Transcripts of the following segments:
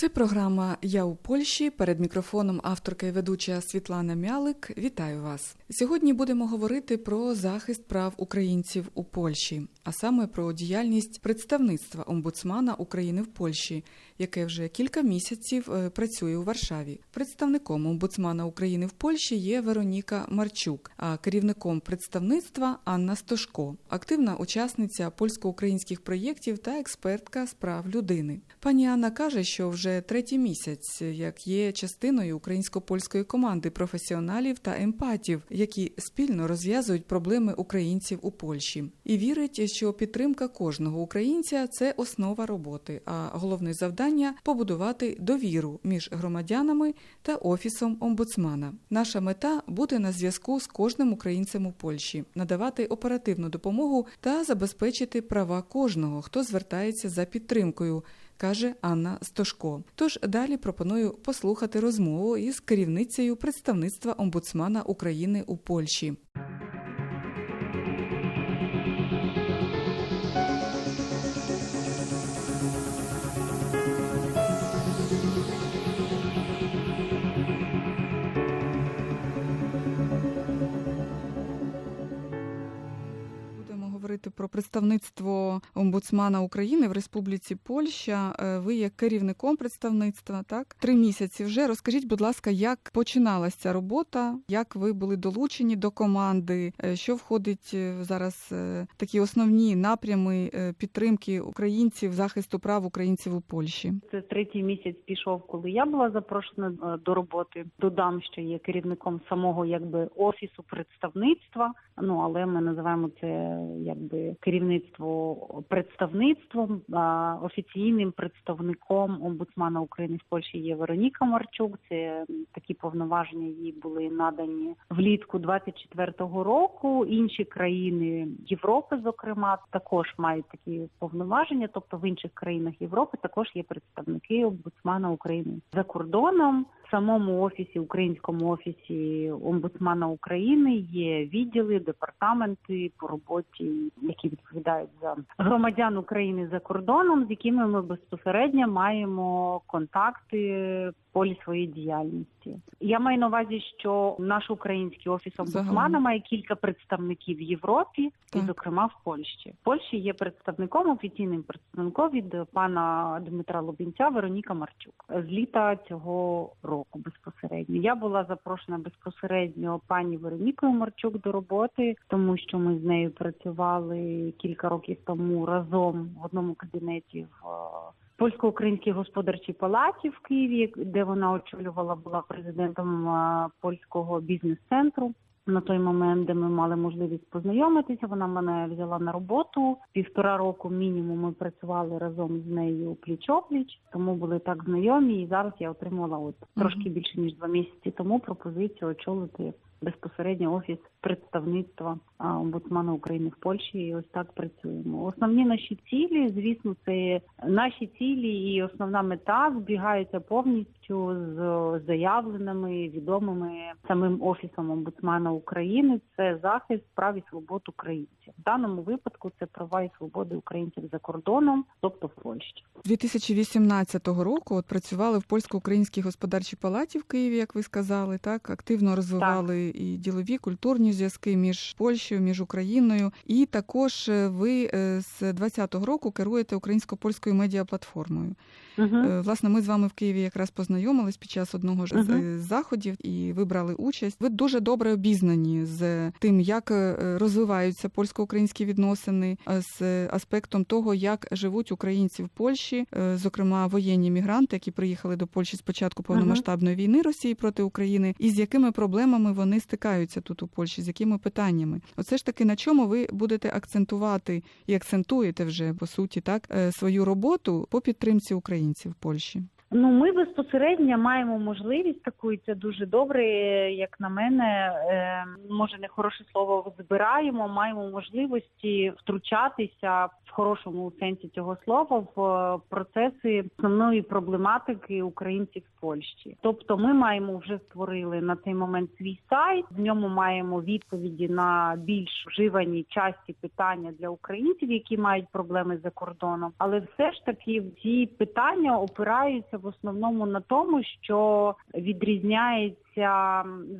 Це програма Я у Польщі. Перед мікрофоном авторка і ведуча Світлана Мялик. Вітаю вас. Сьогодні будемо говорити про захист прав українців у Польщі, а саме про діяльність представництва омбудсмана України в Польщі, яке вже кілька місяців е, працює у Варшаві. Представником омбудсмана України в Польщі є Вероніка Марчук, а керівником представництва Анна Стошко, активна учасниця польсько-українських проєктів та експертка з прав людини. Пані Анна каже, що вже третій місяць, як є частиною українсько-польської команди професіоналів та емпатів, які спільно розв'язують проблеми українців у Польщі, і вірить, що підтримка кожного українця це основа роботи, а головне завдання побудувати довіру між громадянами та офісом омбудсмана. Наша мета бути на зв'язку з кожним українцем у Польщі, надавати оперативну допомогу та забезпечити права кожного, хто звертається за підтримкою. Каже Анна Стошко. Тож далі пропоную послухати розмову із керівницею представництва омбудсмана України у Польщі. Говорити про представництво омбудсмана України в Республіці Польща. Е, Ви є керівником представництва, так три місяці вже. Розкажіть, будь ласка, як починалася робота, як ви були долучені до команди, Е, що входить е, зараз такі основні напрями підтримки українців, захисту прав українців у Польщі? Це третій місяць пішов, коли я була запрошена до роботи. Додам, що є керівником самого якби офісу представництва. Ну але ми називаємо це якби керівництво представництвом. Офіційним представником омбудсмана України в Польщі є Вероніка Марчук. Це такі повноваження їй були надані влітку 24-го року. Інші країни Європи, зокрема, також мають такі повноваження. Тобто в інших країнах Європи також є представники омбудсмана України за кордоном. Самому офісі, українському офісі омбудсмана України є відділи, департаменти по роботі, які відповідають за громадян України за кордоном, з якими ми безпосередньо маємо контакти полі своєї діяльності. Я маю на увазі, що наш український офіс омбудсмана має кілька представників в Європі, Так. і зокрема в Польщі. В Польщі є представником офіційним представником від пана Дмитра Лубінця Вероніка Марчук з літа цього року безпосередньо. Я була запрошена безпосередньо пані Веронікою Марчук до роботи, тому що ми з нею працювали кілька років тому разом в одному кабінеті в Польсько-українській господарчій палаті в Києві, де вона очолювала, була президентом е, польського бізнес-центру. На той момент, де ми мали можливість познайомитися, вона мене взяла на роботу. Півтора року мінімум ми працювали разом з нею пліч-опліч, тому були так знайомі. І зараз я отримала от трошки більше ніж два місяці тому пропозицію очолити безпосередньо офіс представництва омбудсмана України в Польщі. І ось так працюємо. Основні наші цілі, звісно, це наші цілі і основна мета збігаються повністю з заявленими відомими самим офісом омбудсмана України. Це захист прав і свобод українців. В даному випадку це права і свободи українців за кордоном, тобто в Польщі. З 2018 року от працювали в польсько-українській господарчій палаті в Києві, як ви сказали, так активно розвивали і ділові культурні зв'язки між Польщею, між Україною. І також е, ви з з 2020 року керуєте українсько-польською медіаплатформою. Угу. Власне, ми з вами в Києві якраз познайомились під час одного ж з е, заходів і ви брали участь. Ви дуже добре обізнані з тим, як е, розвиваються польсько-українські відносини, з аспектом того, як живуть українці в Польщі, зокрема воєнні мігранти, які приїхали до Польщі з початку повномасштабної війни Росії проти України, і з якими проблемами вони стикаються тут у Польщі, з якими питаннями. Оце ж таки на чому ви будете акцентувати і акцентуєте вже по суті так свою роботу по підтримці українців Польщі. Ну, ми безпосередньо маємо можливість таку, і це дуже добре, як на мене, е, може не хороше слово збираємо, маємо можливості втручатися в хорошому сенсі цього слова в е, процеси основної проблематики українців в Польщі. Тобто, ми маємо вже створили на цей момент свій сайт. В ньому маємо відповіді на більш вживані часті питання для українців, які мають проблеми за кордоном. Але все ж таки ці питання опираються в основному на тому, що відрізняється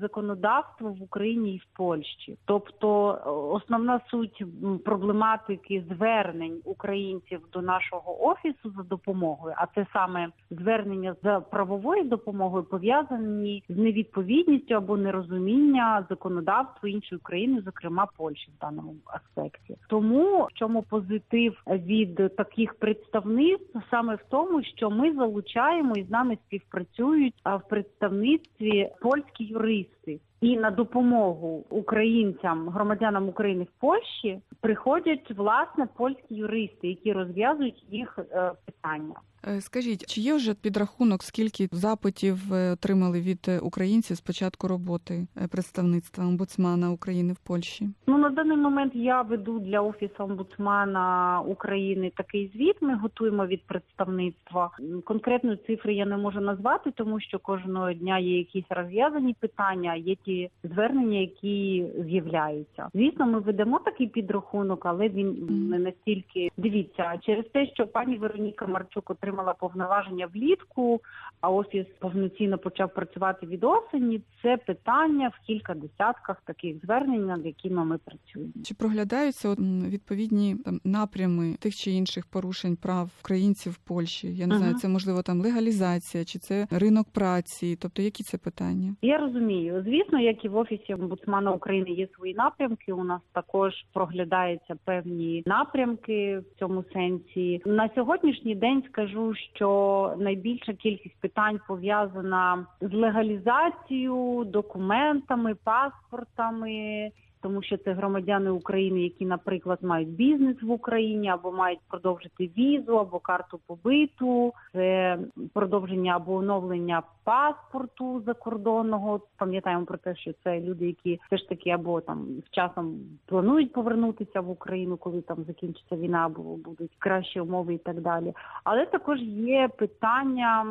законодавство в Україні і в Польщі. Тобто е, основна суть проблематики звернень українців до нашого офісу за допомогою, а це саме звернення за правовою допомогою, пов'язані з невідповідністю або нерозуміння законодавства іншої країни, зокрема Польщі в даному аспекті. Тому в чому позитив від таких представництв саме в тому, що ми залучаємо і з нами співпрацюють в представництві польські юристи. І на допомогу українцям, громадянам України в Польщі приходять власне польські юристи, які розв'язують їх е, питання. Е, Скажіть, чи є вже підрахунок, скільки запитів е, отримали від е, українців з початку роботи представництва омбудсмана України в Польщі? Ну на даний момент я веду для офісу омбудсмана України такий звіт. Ми готуємо від представництва. Конкретної цифри я не можу назвати, тому що кожного дня є якісь розв'язані питання, є ті звернення, які з'являються. Звісно, ми ведемо такий підрахунок, але він не настільки дивіться через те, що пані Вероніка Марчук отримала повноваження влітку, а офіс повноцінно почав працювати від осені. Це питання в кілька десятках таких звернень, над якими ми працюємо. Чи проглядаються відповідні там напрями тих чи інших порушень прав українців в Польщі? Я не знаю, це можливо там легалізація, чи це ринок праці? Тобто, які це питання? Я розумію. Звісно, як і в офісі омбудсмана України є свої напрямки. У нас також проглядаються певні напрямки в цьому сенсі. На сьогоднішній день скажу, що найбільша кількість питань пов'язана з легалізацією, документами, паспортами. Тому що це громадяни України, які, наприклад, мають бізнес в Україні або мають продовжити візу або карту побиту, це продовження або оновлення паспорту закордонного. Пам'ятаємо про те, що це люди, які все ж таки або там з часом планують повернутися в Україну, коли там закінчиться війна, або будуть кращі умови і так далі. Але також є питання,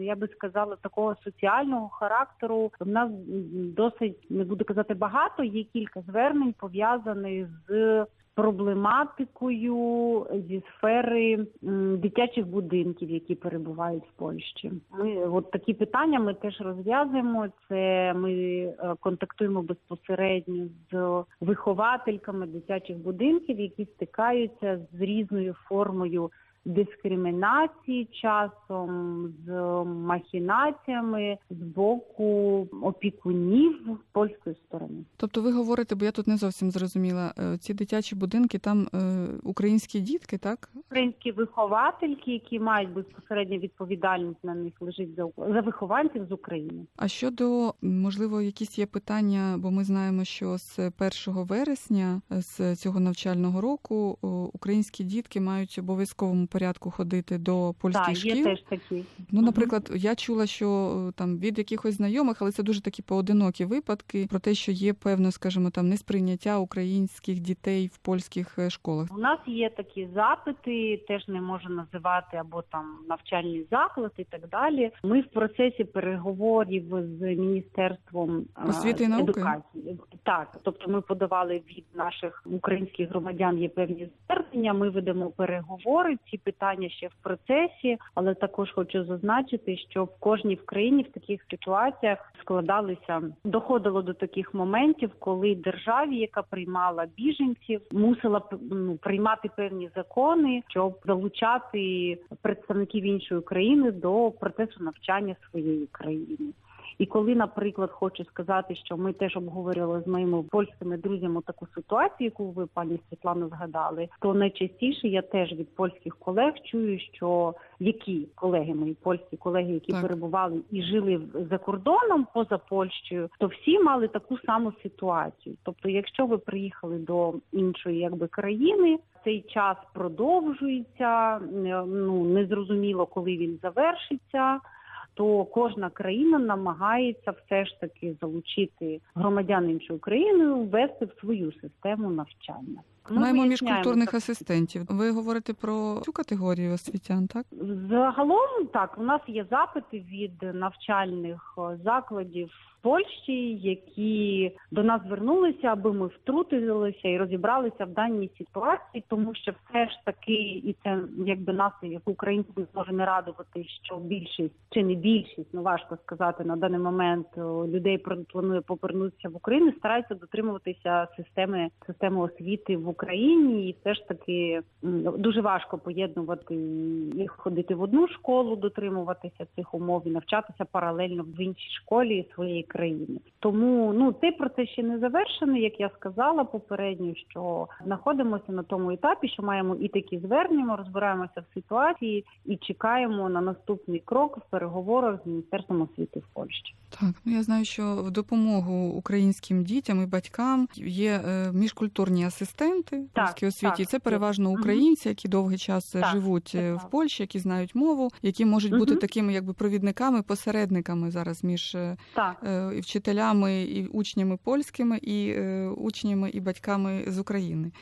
я би сказала, такого соціального характеру. У нас досить не буду казати багато. Є кілька звернень пов'язаних з проблематикою зі сфери дитячих будинків, які перебувають в Польщі. Ми от такі питання ми теж розв'язуємо. Це ми е, контактуємо безпосередньо з виховательками дитячих будинків, які стикаються з різною формою дискримінації часом, з махінаціями з боку опікунів польської сторони. Тобто, ви говорите, бо я тут не зовсім зрозуміла. е, Ці дитячі будинки, там е, українські дітки, так? Українські виховательки, які мають безпосередню відповідальність на них лежить за, за вихованців з України. А щодо можливо, якісь є питання, бо ми знаємо, що з 1 вересня з цього навчального року українські дітки мають обов'язковому порядку ходити до польських Так, шкіл. є теж такі. Ну, наприклад, я чула, що е, там від якихось знайомих, але це дуже такі поодинокі випадки про те, що є певно, скажімо, там несприйняття українських дітей в польських е, школах. У нас є такі запити, теж не можу називати або там навчальний заклад і так далі. Ми в процесі переговорів з міністерством е, Освіти і науки? едукації. Так, тобто ми подавали від наших українських громадян є певні звернення. Ми ведемо переговори. Ці питання ще в процесі, але також хочу зазначити, що в кожній в країні в таких ситуаціях складалися, доходило до таких моментів, коли державі, яка приймала біженців, мусила ну, приймати певні закони, щоб залучати представників іншої країни до процесу навчання своєї країни. І коли, наприклад, хочу сказати, що ми теж обговорювали з моїми польськими друзями таку ситуацію, яку ви пані Світлано згадали, то найчастіше я теж від польських колег чую, що які колеги мої польські колеги, які Так. перебували і жили за кордоном поза Польщею, то всі мали таку саму ситуацію. Тобто, якщо ви приїхали до іншої якби країни, цей час продовжується, ну незрозуміло, коли він завершиться то кожна країна намагається все ж таки залучити громадян іншої країни, ввести в свою систему навчання. Ми Маємо виясняємо міжкультурних асистентів. Ви говорите про цю категорію освітян, так? Загалом так, у нас є запити від навчальних е, закладів в Польщі, які до нас звернулися, аби ми втрутилися і розібралися в даній ситуації, тому що все ж таки, і це якби нас, як українців, може не радувати, що більшість чи не більшість, ну важко сказати на даний момент людей про- планує повернутися в Україну, стараються дотримуватися системи системи освіти в Україні, і все ж таки дуже важко поєднувати і ходити в одну школу, дотримуватися цих умов і навчатися паралельно в іншій школі своєї країни. Тому ну цей процес ще не завершений, як я сказала попередньо, що знаходимося на тому етапі, що маємо і такі звернення, розбираємося в ситуації і чекаємо на наступний крок в переговорах з міністерством освіти в Польщі. Так, ну я знаю, що в допомогу українським дітям і батькам є е, міжкультурні асистенти в Так, польській освіті. так. Це переважно українці, які довгий час Так, живуть е, так. в Польщі, які знають мову, які можуть бути такими, якби провідниками, посередниками зараз між е, Так. е, і вчителями, і учнями польськими, і учнями і батьками з України.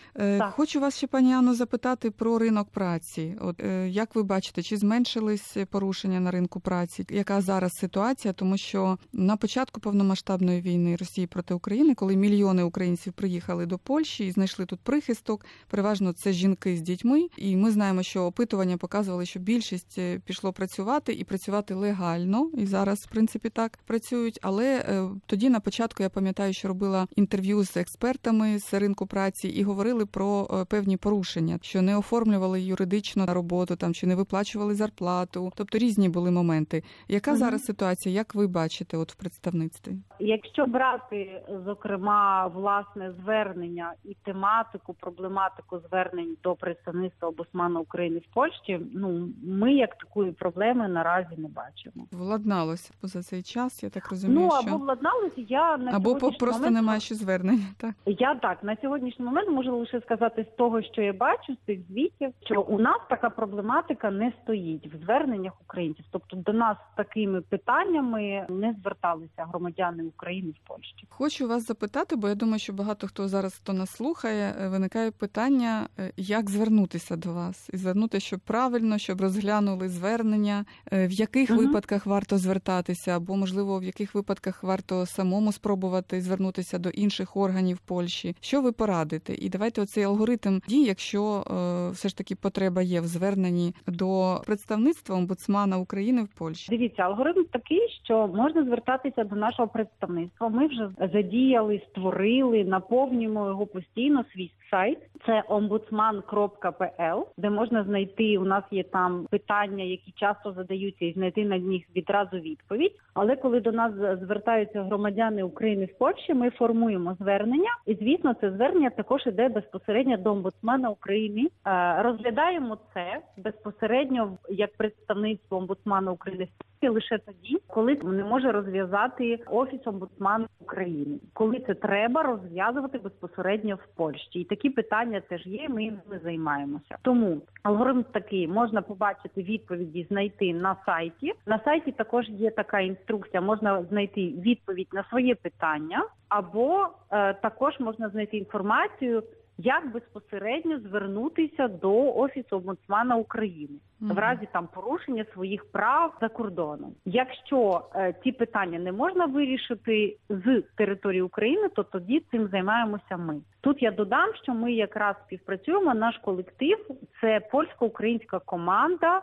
Хочу вас ще, пані Анно, запитати про ринок праці. От як ви бачите, чи зменшились порушення на ринку праці? Яка зараз ситуація? Тому що на початку повномасштабної війни Росії проти України, коли мільйони українців приїхали до Польщі і знайшли тут прихисток, переважно це жінки з дітьми. І ми знаємо, що опитування показували, що більшість е, пішло працювати і працювати легально. І зараз, в принципі, так працюють. Але е, тоді на початку я пам'ятаю, що робила інтерв'ю з експертами з ринку праці і говорили про е, певні порушення, що не оформлювали юридично на роботу там чи не виплачували зарплату. Тобто різні були моменти. Яка Мгм. зараз ситуація? Як ви бачите, от в представництві? Якщо брати зокрема власне звернення і тематику, проблематику звернень до представництва обосмана України в Польщі, ну ми як такої проблеми наразі не бачимо. Владналося за цей час, я так розумію, ну що або владналися, я на або по- просто момент немає ще звернень. Так Я так на сьогоднішній момент можу лише сказати з того, що я бачу з цих звітів, що у нас така проблематика не стоїть в зверненнях українців. Тобто до нас з такими питаннями не зверталися громадяни України в Польщі. хочу вас запитати, бо я думаю, що багато хто зараз хто нас слухає, е, виникає питання, е, як звернутися до вас, і звернути, щоб правильно, щоб розглянули звернення, е, в яких Мгм. випадках варто звертатися, або можливо в яких випадках варто самому спробувати звернутися до інших органів Польщі. Що ви порадите? І давайте оцей алгоритм дій, якщо е, все ж таки потреба є в зверненні до представництва омбудсмана України в Польщі. Дивіться, алгоритм такий, що можна звертатися до нашого представництва. Ми вже задіяли, створили, наповнюємо його постійно. Свій сайт це ombudsman.pl, де можна знайти. У нас є там питання, які часто задаються, і знайти на них відразу відповідь. Але коли до нас звертаються громадяни України в Польщі, ми формуємо звернення, і звісно, це звернення також іде безпосередньо до омбудсмана України. Е, Розглядаємо це безпосередньо як представництво омбудсмана України лише тоді, коли не може розв'язати офіс омбудсмана України, коли це треба розв'язувати безпосередньо в Польщі. І такі питання теж є. Ми ними займаємося. Тому алгоритм такий можна побачити відповіді, знайти на сайті. На сайті також є така інструкція. Можна знайти відповідь на своє питання, або е, також можна знайти інформацію. Як безпосередньо звернутися до офісу омбудсмана України Мгм. в разі там порушення своїх прав за кордоном? Якщо е, ці питання не можна вирішити з території України, то тоді цим займаємося ми. Тут я додам, що ми якраз співпрацюємо. Наш колектив це польсько-українська команда.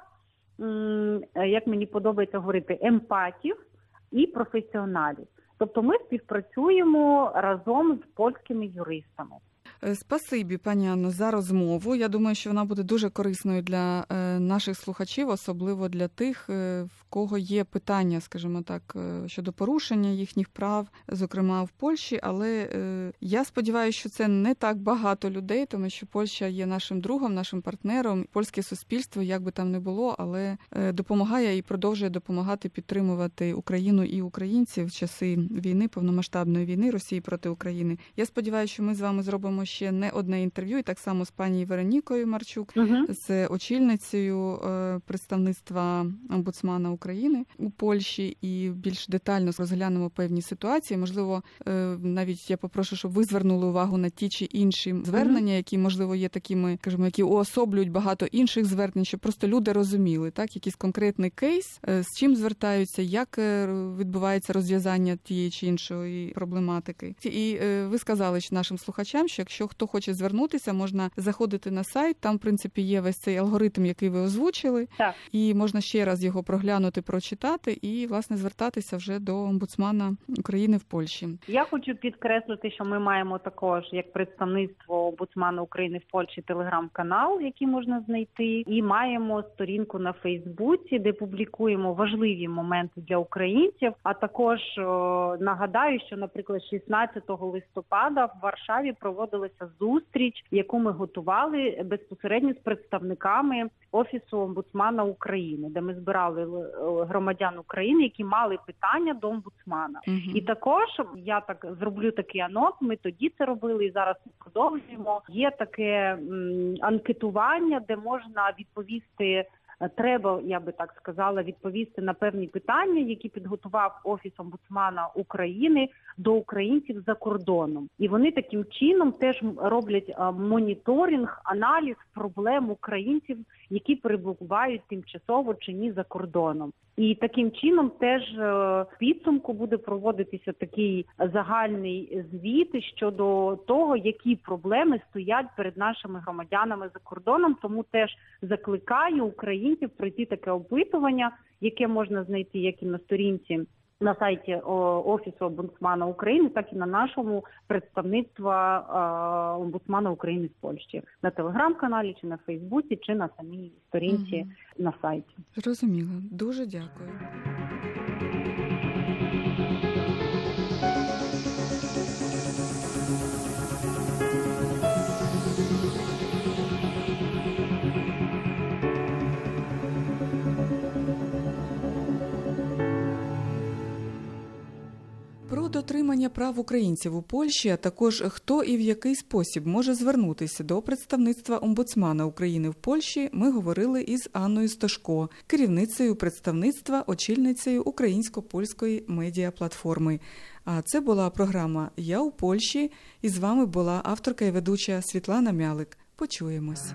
м, е, Як мені подобається говорити, емпатів і професіоналів. Тобто ми співпрацюємо разом з польськими юристами. Е, Спасибі, пані Анно, за розмову. Я думаю, що вона буде дуже корисною для е, наших слухачів, особливо для тих, е, в кого є питання, скажімо так, щодо порушення їхніх прав, зокрема в Польщі. Але я сподіваюся, що це не так багато людей, тому що Польща є нашим другом, нашим партнером. Польське суспільство, як би там не було, але допомагає і продовжує допомагати підтримувати Україну і українців в часи війни, повномасштабної війни Росії проти України. Я сподіваюся, що ми з вами зробимо ще не одне інтерв'ю, і так само з пані Веронікою Марчук, Угу. з очільницею е, представництва омбудсмана України у Польщі і більш детально розглянемо певні ситуації. Можливо, е, навіть я попрошу, щоб ви звернули увагу на ті чи інші звернення, які можливо є такими, кажемо, які уособлюють багато інших звернень, щоб просто люди розуміли, так якийсь конкретний кейс, е, з чим звертаються, як відбувається розв'язання тієї чи іншої проблематики. І ви сказали нашим слухачам, що якщо хто хоче звернутися, можна заходити на сайт. Там, в принципі, є весь цей алгоритм, який ви озвучили, Так. і можна ще раз його проглянути, прочитати і власне звертатися вже до омбудсмана України в Польщі. Я хочу підкреслити, що ми маємо також як представництво омбудсмана України в Польщі телеграм-канал, який можна знайти, і маємо сторінку на Фейсбуці, де публікуємо важливі моменти для українців. А також о, нагадаю, що, наприклад, 16 листопада в Варшаві проводилася зустріч, яку ми готували безпосередньо з представниками офісу омбудсмана України, де ми збирали е, громадян України, які мали питання до омбудсмана. Мгм. І також я так зроблю такий анонс. Ми тоді це робили і зараз ми продовжуємо. Є таке м, анкетування, де можна відповісти. Е, Треба, я би так сказала, відповісти на певні питання, які підготував офіс омбудсмана України до українців за кордоном, і вони таким чином теж роблять е, моніторинг, аналіз проблем українців, які перебувають тимчасово чи ні за кордоном. І таким чином теж е, підсумку буде проводитися такий загальний звіт щодо того, які проблеми стоять перед нашими громадянами за кордоном. Тому теж закликаю українців пройти таке опитування, яке можна знайти як і на сторінці. На сайті офісу омбудсмана України, так і на нашому представництва е, омбудсмана України в Польщі на телеграм-каналі, чи на Фейсбуці, чи на самій сторінці угу. на сайті. Зрозуміло. Дуже дякую. Про дотримання прав українців у Польщі, а також хто і в який спосіб може звернутися до представництва омбудсмана України в Польщі, ми говорили із Анною Сташко, керівницею представництва, очільницею українсько-польської медіаплатформи. А це була програма Я у Польщі. І з вами була авторка і ведуча Світлана Мялик. Почуємось.